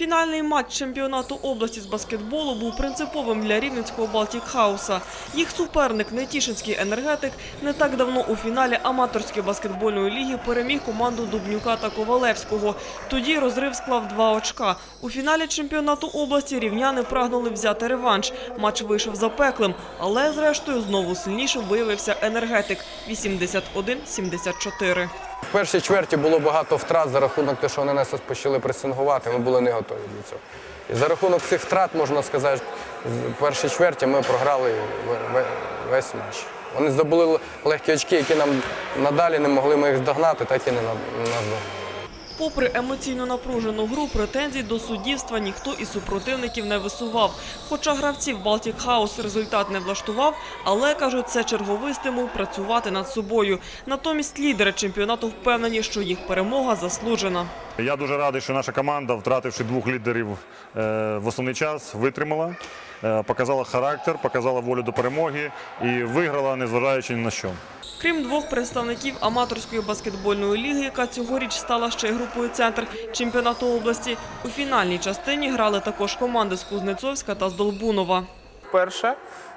Фінальний матч чемпіонату області з баскетболу був принциповим для рівненського Балтік Хауса. Їх суперник Нетішинський енергетик не так давно у фіналі аматорської баскетбольної ліги переміг команду Дубнюка та Ковалевського. Тоді розрив склав два очка. У фіналі чемпіонату області рівняни прагнули взяти реванш. Матч вийшов запеклим, але зрештою знову сильнішим виявився енергетик 81-74. В першій чверті було багато втрат за рахунок того, що вони нас почали пресингувати, ми були не готові до цього. І за рахунок цих втрат, можна сказати, в першій чверті ми програли ве- ве- весь матч. Вони здобули легкі очки, які нам надалі не могли ми їх здогнати, так і не наздогнали. Попри емоційно напружену гру, претензій до суддівства ніхто із супротивників не висував. Хоча гравців Балтік Хаус результат не влаштував, але кажуть, це черговий стимул працювати над собою. Натомість лідери чемпіонату впевнені, що їх перемога заслужена. Я дуже радий, що наша команда, втративши двох лідерів е, в основний час, витримала, показала характер, показала волю до перемоги і виграла, незважаючи ні на що. Крім двох представників аматорської баскетбольної ліги, яка цьогоріч стала ще й групою центр чемпіонату області, у фінальній частині грали також команди з Кузнецовська та з Долбунова. Вперше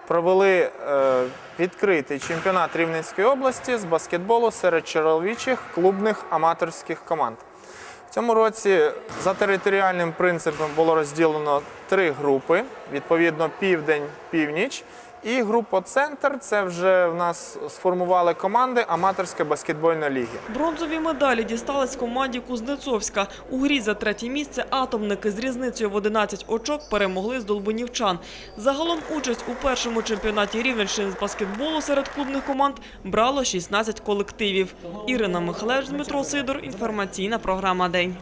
провели е, відкритий чемпіонат Рівненської області з баскетболу серед чоловічих клубних аматорських команд. Цьому році за територіальним принципом було розділено три групи: відповідно, південь, північ. І група Центр це вже в нас сформували команди аматорської баскетбольної ліги. Бронзові медалі дістались команді Кузнецовська. У грі за третє місце атомники з різницею в 11 очок перемогли з долбунівчан. Загалом участь у першому чемпіонаті Рівненщини з баскетболу серед клубних команд брало 16 колективів. Ірина Михалевич, Дмитро Сидор. Інформаційна програма «День».